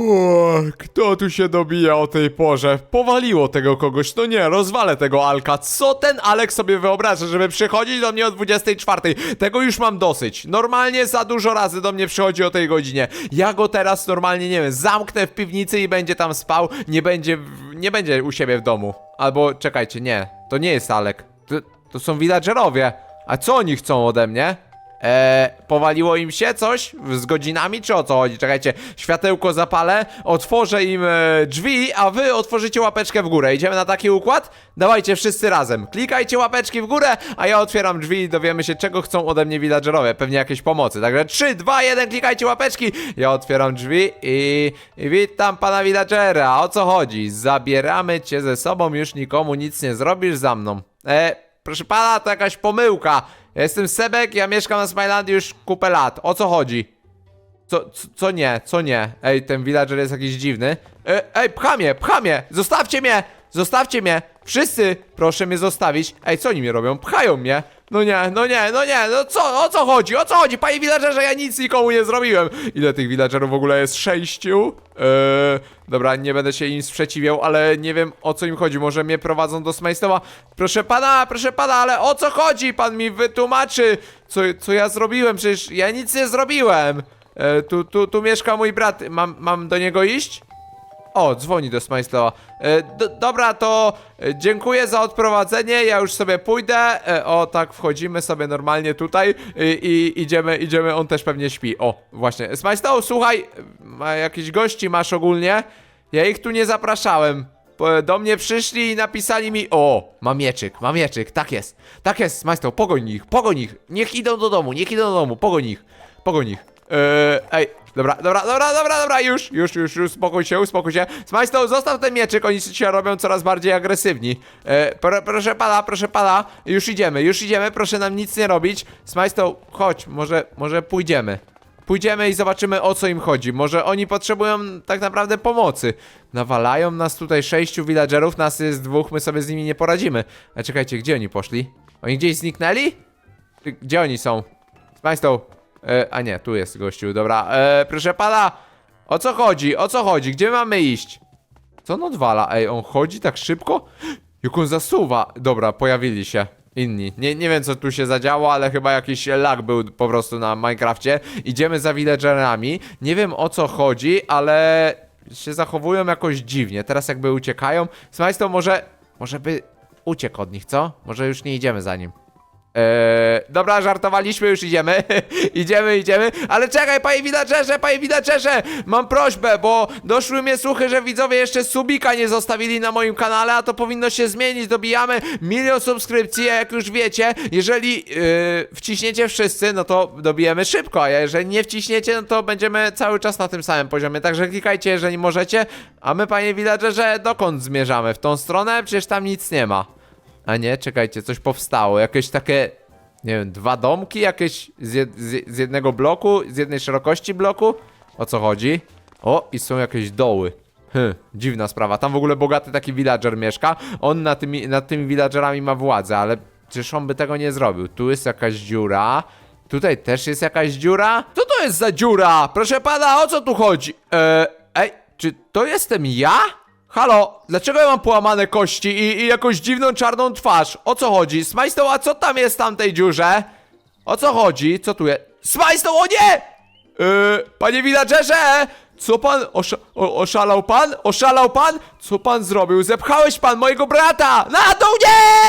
O, kto tu się dobija o tej porze? Powaliło tego kogoś. No nie, rozwalę tego Alka. Co ten Alek sobie wyobraża, żeby przychodzić do mnie o 24? Tego już mam dosyć. Normalnie za dużo razy do mnie przychodzi o tej godzinie. Ja go teraz normalnie, nie wiem, zamknę w piwnicy i będzie tam spał. Nie będzie, nie będzie u siebie w domu. Albo, czekajcie, nie. To nie jest Alek. To, to są villagerowie. A co oni chcą ode mnie? Eee, powaliło im się coś z godzinami, czy o co chodzi? Czekajcie, światełko zapalę, otworzę im e, drzwi, a wy otworzycie łapeczkę w górę. Idziemy na taki układ? Dawajcie wszyscy razem. Klikajcie łapeczki w górę, a ja otwieram drzwi i dowiemy się, czego chcą ode mnie villagerowie. Pewnie jakieś pomocy. Także 3, 2, 1, klikajcie łapeczki. Ja otwieram drzwi i, i witam pana villagera. O co chodzi? Zabieramy cię ze sobą, już nikomu nic nie zrobisz za mną. E, proszę pana, to jakaś pomyłka. Ja jestem Sebek, ja mieszkam na Smilandii już kupę lat. O co chodzi? Co, co, co nie, co nie? Ej, ten villager jest jakiś dziwny. E, ej, pcha mnie, pcha mnie! Zostawcie mnie! Zostawcie mnie! Wszyscy, proszę mnie zostawić. Ej, co oni mnie robią? Pchają mnie. No nie, no nie, no nie, no co, o co chodzi? O co chodzi? Panie villagerze, ja nic nikomu nie zrobiłem. Ile tych villagerów w ogóle jest? Sześciu? Eee, dobra, nie będę się im sprzeciwiał, ale nie wiem o co im chodzi. Może mnie prowadzą do Smajstowa. Proszę pana, proszę pana, ale o co chodzi? Pan mi wytłumaczy, co, co ja zrobiłem. Przecież ja nic nie zrobiłem. E, tu, tu, tu mieszka mój brat. Mam, mam do niego iść? O, dzwoni do Smajstowa. E, d- dobra, to e, dziękuję za odprowadzenie. Ja już sobie pójdę. E, o, tak, wchodzimy sobie normalnie tutaj i, i idziemy, idziemy. On też pewnie śpi. O, właśnie. Smajstow, słuchaj, ma jakieś gości masz ogólnie? Ja ich tu nie zapraszałem. Do mnie przyszli i napisali mi O, mam mieczyk, mam mieczyk, tak jest Tak jest, Smajstow, pogoń ich, pogoń ich Niech idą do domu, niech idą do domu, pogoń ich Pogoń ich Eee, ej, dobra, dobra, dobra, dobra, dobra, już, już, już, już, uspokój się, uspokój się. Smajstow, zostaw ten mieczyk, oni się robią coraz bardziej agresywni. E, pro, proszę pana, proszę pana, już idziemy, już idziemy, proszę nam nic nie robić. Smajstow, chodź, może, może pójdziemy. Pójdziemy i zobaczymy o co im chodzi. Może oni potrzebują tak naprawdę pomocy. Nawalają nas tutaj sześciu villagerów, nas jest dwóch, my sobie z nimi nie poradzimy. A czekajcie, gdzie oni poszli? Oni gdzieś zniknęli? Gdzie oni są? Państwo, e, a nie, tu jest gościu, dobra. E, proszę pana, o co chodzi? O co chodzi? Gdzie mamy iść? Co on odwala? Ej, on chodzi tak szybko? Jak on zasuwa? Dobra, pojawili się inni. Nie, nie wiem co tu się zadziało, ale chyba jakiś lag był po prostu na Minecrafcie. Idziemy za villagerami. Nie wiem o co chodzi, ale się zachowują jakoś dziwnie. Teraz jakby uciekają. Smajsto, może, może by uciekł od nich, co? Może już nie idziemy za nim. Eee, dobra, żartowaliśmy, już idziemy. idziemy, idziemy. Ale czekaj, panie villagerze, panie villagerze! Mam prośbę, bo doszły mnie słuchy, że widzowie jeszcze subika nie zostawili na moim kanale, a to powinno się zmienić. Dobijamy milion subskrypcji, a jak już wiecie, jeżeli yy, wciśniecie wszyscy, no to dobijemy szybko, a jeżeli nie wciśniecie, no to będziemy cały czas na tym samym poziomie. Także klikajcie, jeżeli możecie. A my, panie villagerze, dokąd zmierzamy? W tą stronę? Przecież tam nic nie ma. A nie, czekajcie, coś powstało. Jakieś takie, nie wiem, dwa domki jakieś z, jed z, jednego bloku, z jednej szerokości bloku? O co chodzi? O, i są jakieś doły. Hm, dziwna sprawa. Tam w ogóle bogaty taki villager mieszka. On na tymi, nad tymi villagerami ma władzę, ale przecież on by tego nie zrobił. Tu jest jakaś dziura. Tutaj też jest jakaś dziura. Co to jest za dziura? Proszę pana, o co tu chodzi? Eee, ej, czy to jestem ja? Halo, dlaczego ja mam połamane kości i, i jakąś dziwną czarną twarz? O co chodzi? Smajstow, a co tam jest w tamtej dziurze? O co chodzi? Co tu jest? Smajstow, o nie! Yy, panie villagerze! Co pan? Osza o, oszalał pan? Oszalał pan? Co pan zrobił? Zepchałeś pan mojego brata! Na dół nie!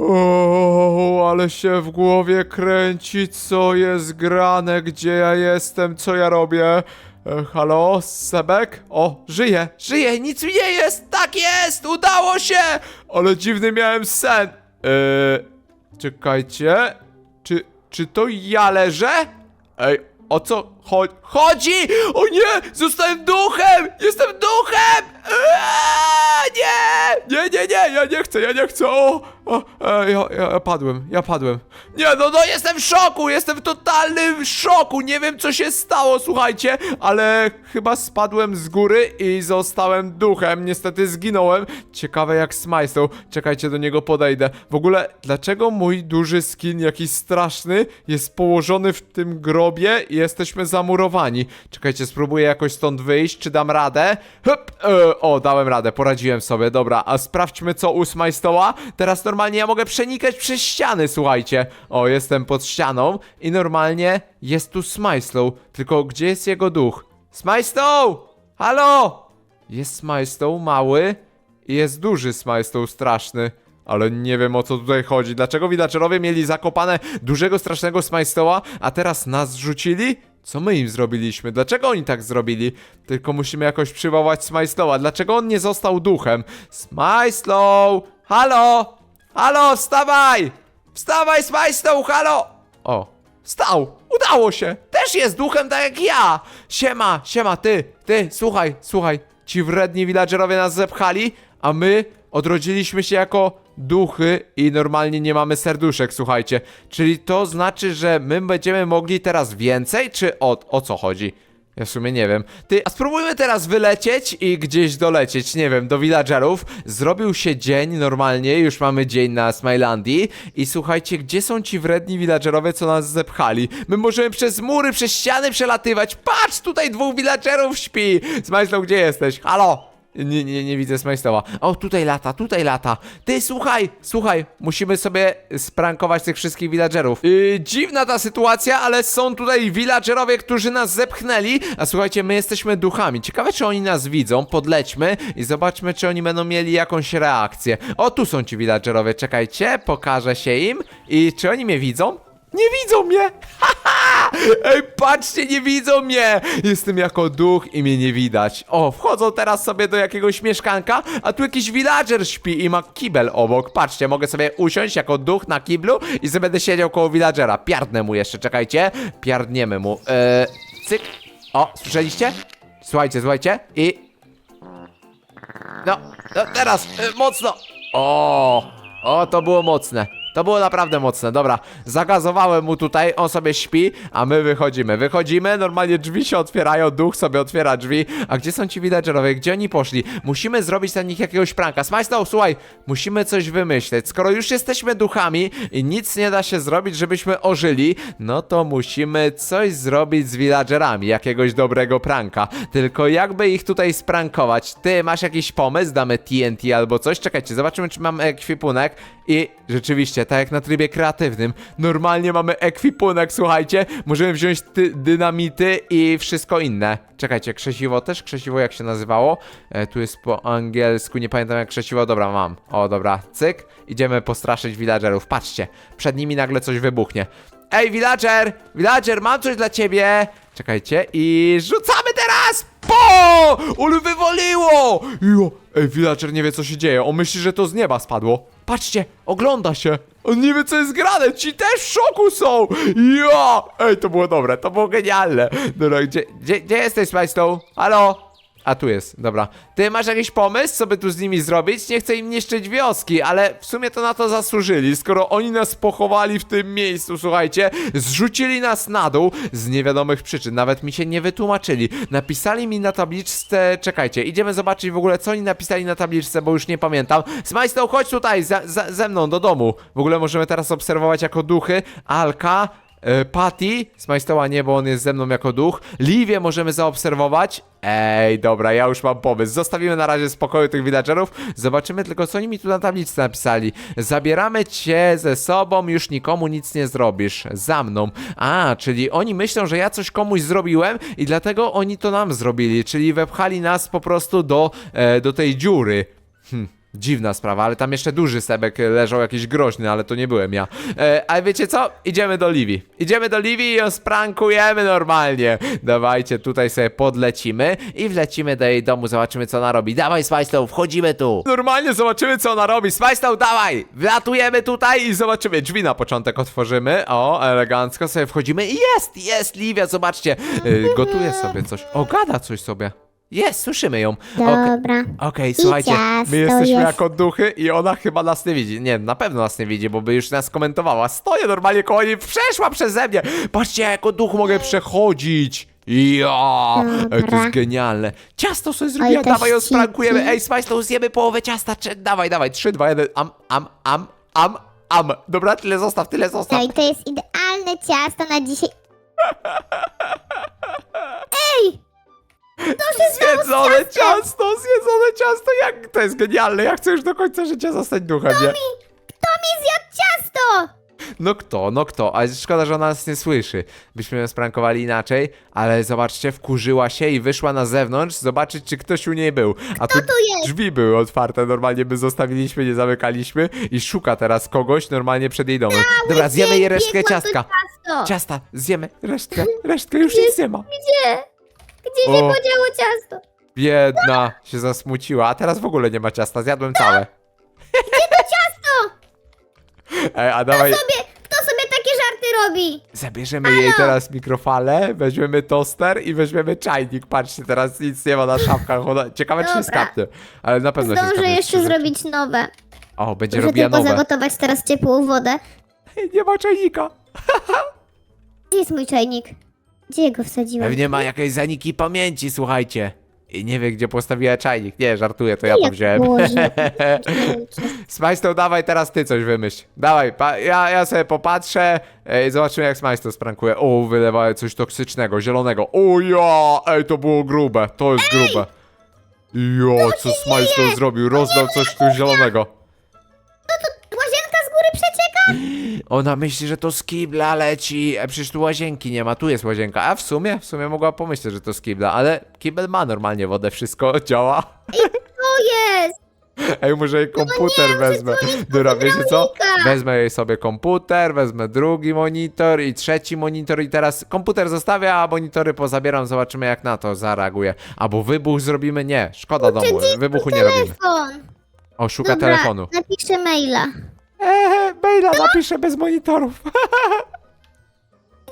O, ale się w głowie kręci, co jest grane, gdzie ja jestem, co ja robię. E, halo, Sebek? O, żyje, żyje, nic mi nie jest, tak jest! udało się! Ale dziwny miałem sen. Eee, czekajcie. Czy, czy to ja leżę? Ej, o co cho- chodzi? O nie! Zostałem duchem! Jestem duchem! Eee, nie! Nie, nie, nie! Ja nie chcę, ja nie chcę! O, o, e, ja, ja, padłem, ja padłem. Nie, no, no jestem w szoku! Jestem w totalnym szoku! Nie wiem, co się stało, słuchajcie, ale chyba spadłem z góry i zostałem duchem. Niestety zginąłem. Ciekawe jak Smajsą. Czekajcie, do niego podejdę. W ogóle, dlaczego mój duży skin, jakiś straszny, jest położony w tym grobie i jesteśmy zamurowani? Czekajcie, spróbuję jakoś stąd wyjść, czy dam radę? Hup! E, o, dałem radę, poradziłem sobie, dobra. A sprawdźmy, co u Smajstoła. Teraz normalnie ja mogę przenikać przez ściany, słuchajcie. O, jestem pod ścianą i normalnie jest tu Smajslow. Tylko gdzie jest jego duch? Smajstow! Halo! Jest Smajstow mały i jest duży Smajstow straszny. Ale nie wiem o co tutaj chodzi. Dlaczego villagerowie mieli zakopane dużego, strasznego Smajstoła, a teraz nas rzucili? Co my im zrobiliśmy? Dlaczego oni tak zrobili? Tylko musimy jakoś przywołać Smajstoła. Dlaczego on nie został duchem? Smajslow! Halo! Halo, wstawaj! Wstawaj, Smajstow, halo! O, Stał! Udało się! Też jest duchem tak jak ja! Siema, siema, ty, ty, słuchaj, słuchaj. Ci wredni villagerowie nas zepchali, a my odrodziliśmy się jako duchy i normalnie nie mamy serduszek, słuchajcie. Czyli to znaczy, że my będziemy mogli teraz więcej, czy o, o co chodzi? Ja w sumie nie wiem. Ty, a spróbujmy teraz wylecieć i gdzieś dolecieć, nie wiem, do villagerów. Zrobił się dzień normalnie, już mamy dzień na Smilandii. I słuchajcie, gdzie są ci wredni villagerowie, co nas zepchali? My możemy przez mury, przez ściany przelatywać. Patrz, tutaj dwóch villagerów śpi. Smajslow, gdzie jesteś? Halo? Nie, nie, nie widzę Smajstowa. O, tutaj lata, tutaj lata. Ty, słuchaj, słuchaj, musimy sobie sprankować tych wszystkich villagerów. Yy, dziwna ta sytuacja, ale są tutaj villagerowie, którzy nas zepchnęli, a słuchajcie, my jesteśmy duchami. Ciekawe, czy oni nas widzą. Podlećmy i zobaczmy, czy oni będą mieli jakąś reakcję. O, tu są ci villagerowie, czekajcie, pokażę się im. I czy oni mnie widzą? Nie widzą mnie! Haha! Ej, patrzcie, nie widzą mnie! Jestem jako duch i mnie nie widać. O, wchodzą teraz sobie do jakiegoś mieszkanka, a tu jakiś villager śpi i ma kibel obok. Patrzcie, mogę sobie usiąść jako duch na kiblu i sobie będę siedział koło villagera. Piardnę mu jeszcze, czekajcie. Piardniemy mu. Eee, cyk. O, słyszeliście? Słuchajcie, słuchajcie. I... No, no teraz, e, mocno. O, o, to było mocne. To było naprawdę mocne, dobra. Zagazowałem mu tutaj, on sobie śpi, a my wychodzimy. Wychodzimy, normalnie drzwi się otwierają, duch sobie otwiera drzwi. A gdzie są ci villagerowie? Gdzie oni poszli? Musimy zrobić na nich jakiegoś pranka. Smajstow, słuchaj, musimy coś wymyśleć. Skoro już jesteśmy duchami i nic nie da się zrobić, żebyśmy ożyli, no to musimy coś zrobić z villagerami, jakiegoś dobrego pranka. Tylko jakby ich tutaj sprankować? Ty masz jakiś pomysł? Damy TNT albo coś? Czekajcie, zobaczymy, czy mam ekwipunek. I rzeczywiście, tak jak na trybie kreatywnym, normalnie mamy ekwipunek, słuchajcie. Możemy wziąć ty- dynamity i wszystko inne. Czekajcie, krzesiwo też? Krzesiwo jak się nazywało? E, tu jest po angielsku, nie pamiętam jak krzesiwo. Dobra, mam. O, dobra, cyk. Idziemy postraszyć villagerów. Patrzcie, przed nimi nagle coś wybuchnie. Ej, villager! Villager, mam coś dla ciebie! Czekajcie i rzucamy teraz! Po! Ul wywoliło! Jo, ej, villager nie wie co się dzieje. On myśli, że to z nieba spadło. Patrzcie, ogląda się. On nie wie co jest grane. Ci też w szoku są. Ja! Ej, to było dobre, to było genialne. Dobra, gdzie, gdzie, gdzie jesteś, Smajstow? Halo? A tu jest, dobra. Ty masz jakiś pomysł, co by tu z nimi zrobić? Nie chcę im niszczyć wioski, ale w sumie to na to zasłużyli. Skoro oni nas pochowali w tym miejscu, słuchajcie, zrzucili nas na dół z niewiadomych przyczyn. Nawet mi się nie wytłumaczyli. Napisali mi na tabliczce, czekajcie, idziemy zobaczyć w ogóle, co oni napisali na tabliczce, bo już nie pamiętam. Smajstow, chodź tutaj, za, za, ze mną do domu. W ogóle możemy teraz obserwować jako duchy Alka, Patty, Smajstoła nie, bo on jest ze mną jako duch. Livię możemy zaobserwować. Ej, dobra, ja już mam pomysł. Zostawimy na razie spokoju tych villagerów. Zobaczymy tylko, co oni mi tu na tablicy napisali. Zabieramy cię ze sobą, już nikomu nic nie zrobisz. Za mną. A, czyli oni myślą, że ja coś komuś zrobiłem i dlatego oni to nam zrobili. Czyli wepchali nas po prostu do, e, do tej dziury. Hm, Dziwna sprawa, ale tam jeszcze duży sebek e, leżał jakiś groźny, ale to nie byłem ja. E, ale wiecie co? Idziemy do Livi. Idziemy do Livi i ją sprankujemy normalnie. Dawajcie, tutaj sobie podlecimy i wlecimy do jej domu, zobaczymy co ona robi. Dawaj, Smajstow, wchodzimy tu. Normalnie zobaczymy co ona robi. Smajstow, dawaj! Wlatujemy tutaj i zobaczymy. Drzwi na początek otworzymy. O, elegancko sobie wchodzimy i jest, jest Livia, zobaczcie. E, gotuje sobie coś. O, gada coś sobie. Jest, słyszymy ją. Okej. Dobra. Okej, I słuchajcie, ciasto my jesteśmy jest. jako duchy i ona chyba nas nie widzi. Nie, na pewno nas nie widzi, bo by już nas komentowała. Stoję normalnie koło niej, przeszła przeze mnie. Patrzcie, ja jako duch mogę przechodzić. Ja, Ej, to Dobra. jest genialne. Ciasto sobie zrobiła, te dawaj ją ściki. sprankujemy. Ej, zjemy połowę ciasta. Cze- dawaj, dawaj, 3, 2, 1, am, am, am, am, am. Dobra, tyle zostaw, tyle zostaw. No i to jest idealne ciasto na dzisiaj. Ej! Zjedzone ciasto, zjedzone ciasto, jak to jest genialne. Ja chcę już do końca życia zostać duchem, nie? Kto mi zjadł ciasto? No kto, no kto, ale szkoda, że ona nas nie słyszy. Byśmy ją sprankowali inaczej, ale zobaczcie, wkurzyła się i wyszła na zewnątrz zobaczyć, czy ktoś u niej był. A tu, tu jest? drzwi były otwarte, normalnie by zostawiliśmy, nie zamykaliśmy i szuka teraz kogoś normalnie przed jej domem. Dobra, zjemy jej resztkę to ciastka. Ciasto. Ciasta, zjemy resztkę, resztkę, już nic nie ma. Gdzie? Gdzie się O. podziało ciasto? Biedna się zasmuciła, a teraz w ogóle nie ma ciasta, zjadłem całe. Ciasto! Ej, a dawaj, Sobie, kto sobie takie żarty robi? Zabierzemy jej teraz mikrofalę, weźmiemy toster i weźmiemy czajnik. Patrzcie, teraz nic nie ma na szafkach. Ona... Ciekawe, czy się Dobra. skapnie. Ale na pewno się Zdążę skapnie. jeszcze zrobić nowe. O, będzie Muszę robiła tylko nowe. zagotować teraz ciepłą wodę. Ej, Nie ma czajnika. Gdzie jest mój czajnik? Gdzie go wsadziłem? Pewnie ma jakieś zaniki pamięci, słuchajcie. I nie wie, gdzie postawiła czajnik. Nie, żartuję, to ja to Jak wziąłem. położę? Smajstow, dawaj teraz ty coś wymyśl. Dawaj, pa ja, ja sobie popatrzę i zobaczymy jak Smajstow sprankuje. O, wylewają coś toksycznego, zielonego. O ja, ej, to było grube, to jest grube. Jo, co Smajstow zrobił? Rozdał coś tu zielonego. Łazienka z góry przecieka? Ona myśli, że to z kibla leci, a przecież tu łazienki nie ma, tu jest łazienka. A w sumie, w sumie mogła pomyśleć, że to z kibla, ale kibel ma normalnie wodę, wszystko działa. To jest! Ej, może jej komputer wezmę. Dobra, wiecie co? Wezmę jej sobie komputer, wezmę drugi monitor i trzeci monitor i teraz komputer zostawię, a monitory pozabieram, zobaczymy jak na to zareaguje. Albo wybuch zrobimy? Nie, szkoda domu, wybuchu nie robimy. Telefon. O, szuka Dobra, telefonu. napiszę maila. Eee, maila napiszę bez monitorów.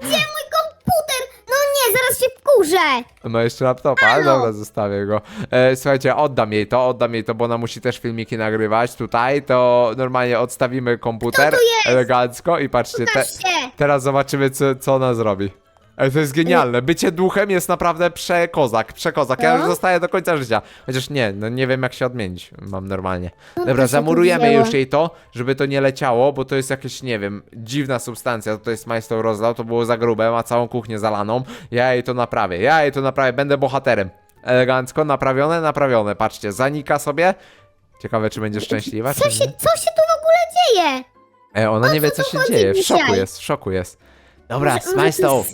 Gdzie mój komputer? No nie, zaraz się wkurzę. No jeszcze laptopa, ale dobra, zostawię go. E, słuchajcie, oddam jej to, oddam jej to, bo ona musi też filmiki nagrywać tutaj, to normalnie odstawimy komputer Kto tu jest? elegancko i patrzcie, te, Pokaż się. teraz zobaczymy co, co ona zrobi. Ej, to jest genialne. Bycie duchem jest naprawdę przekozak, przekozak. Ja No. już zostaję do końca życia. Chociaż nie, no nie wiem jak się odmienić. Mam normalnie. No to Dobra, tu zamurujemy wzięło. już jej to, żeby to nie leciało, bo to jest jakieś, nie wiem, dziwna substancja. To jest majster rozlał, to było za grube, ma całą kuchnię zalaną. Ja jej to naprawię, ja jej to naprawię, będę bohaterem. Elegancko, naprawione, naprawione. Patrzcie, zanika sobie. Ciekawe, czy będzie szczęśliwa, Co czy się, nie. co się tu w ogóle dzieje? E, ona nie wie, co się chodzi dzieje. W szoku dzisiaj? jest, w szoku jest. Dobra, Może- może to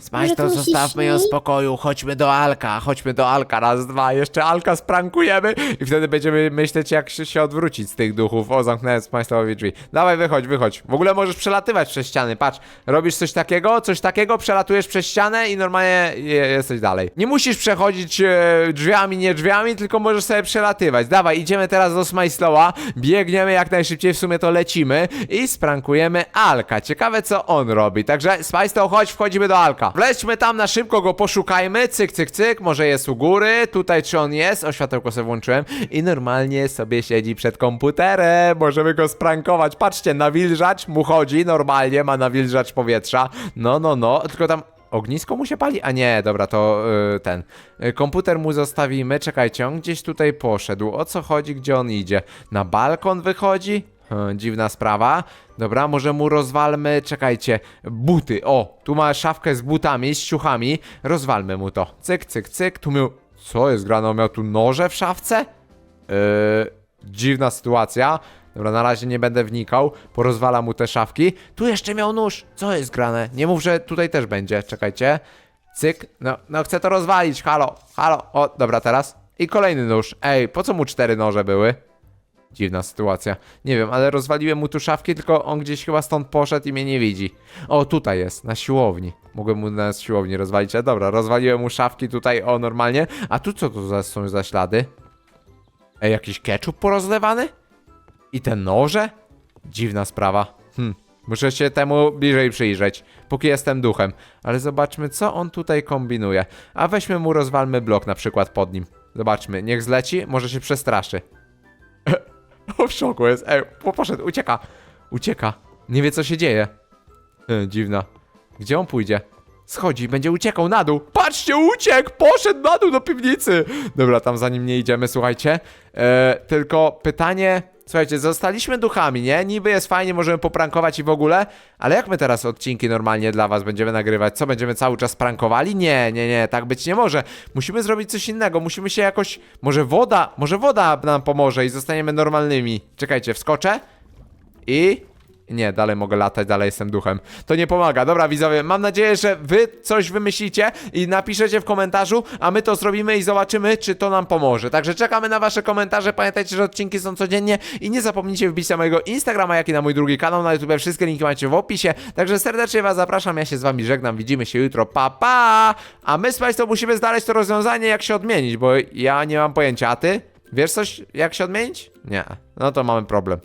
Smajstow. sen? Zostawmy ją w śni? spokoju, chodźmy do Alka, chodźmy do Alka, raz, dwa, jeszcze Alka sprankujemy i wtedy będziemy myśleć, jak się, się odwrócić z tych duchów. O, zamknąłem Smajstowowi drzwi. Dawaj, wychodź, wychodź. W ogóle możesz przelatywać przez ściany, patrz. Robisz coś takiego, coś takiego, przelatujesz przez ścianę i normalnie je, jesteś dalej. Nie musisz przechodzić e, drzwiami, nie drzwiami, tylko możesz sobie przelatywać. Dawaj, idziemy teraz do Smajslowa, biegniemy jak najszybciej, w sumie to lecimy i sprankujemy Alka. Ciekawe, co on robi. Także Smajslow, chodź, wchodzimy do Alka. Wlećmy tam na szybko, go poszukajmy, cyk, cyk, cyk, może jest u góry, tutaj czy on jest, o światełko sobie włączyłem i normalnie sobie siedzi przed komputerem, możemy go sprankować. Patrzcie, nawilżacz mu chodzi, normalnie ma nawilżacz powietrza, no, no, no, tylko tam Ognisko mu się pali? A nie, dobra, to y, ten. Y, komputer mu zostawimy. Czekajcie, on gdzieś tutaj poszedł. O co chodzi, gdzie on idzie? Na balkon wychodzi? Hmm, dziwna sprawa. Dobra, może mu rozwalmy, czekajcie, buty. O, tu ma szafkę z butami, z ciuchami. Rozwalmy mu to. Cyk, cyk, cyk. Tu miał... Co jest grane? On miał tu noże w szafce? Yy, dziwna sytuacja. Dobra, na razie nie będę wnikał. Porozwala mu te szafki. Tu jeszcze miał nóż. Co jest grane? Nie mów, że tutaj też będzie. Czekajcie. Cyk. No, no chcę to rozwalić. Halo, halo. O, dobra, teraz. I kolejny nóż. Ej, po co mu cztery noże były? Dziwna sytuacja. Nie wiem, ale rozwaliłem mu tu szafki, tylko on gdzieś chyba stąd poszedł i mnie nie widzi. O, tutaj jest, na siłowni. Mogłem mu na siłowni rozwalić, ale dobra, rozwaliłem mu szafki tutaj, o, normalnie. A tu co to za, są za ślady? Ej, jakiś ketchup porozlewany? I te noże? Dziwna sprawa. Hm, muszę się temu bliżej przyjrzeć, póki jestem duchem. Ale zobaczmy, co on tutaj kombinuje. A weźmy mu, rozwalmy blok na przykład pod nim. Zobaczmy, niech zleci, może się przestraszy. O, w szoku jest. Ej, po- poszedł, ucieka. Ucieka. Nie wie, co się dzieje. E, dziwna. Gdzie on pójdzie? Schodzi, będzie uciekał na dół. Patrzcie, uciekł! Poszedł na dół do piwnicy. Dobra, tam za nim nie idziemy, słuchajcie. E, tylko pytanie... Słuchajcie, zostaliśmy duchami, nie? Niby jest fajnie, możemy poprankować i w ogóle, ale jak my teraz odcinki normalnie dla was będziemy nagrywać? Co, będziemy cały czas prankowali? Nie, nie, nie, tak być nie może. Musimy zrobić coś innego, musimy się jakoś... Może woda, może woda nam pomoże i zostaniemy normalnymi. Czekajcie, wskoczę i... Nie, dalej mogę latać, dalej jestem duchem. To nie pomaga. Dobra, widzowie, mam nadzieję, że wy coś wymyślicie i napiszecie w komentarzu, a my to zrobimy i zobaczymy, czy to nam pomoże. Także czekamy na wasze komentarze. Pamiętajcie, że odcinki są codziennie i nie zapomnijcie wbić na mojego Instagrama, jak i na mój drugi kanał na YouTube. Wszystkie linki macie w opisie. Także serdecznie was zapraszam. Ja się z wami żegnam. Widzimy się jutro. Pa, pa! A my z Państwem musimy znaleźć to rozwiązanie, jak się odmienić, bo ja nie mam pojęcia. A ty? Wiesz coś, jak się odmienić? Nie. No to mamy problem.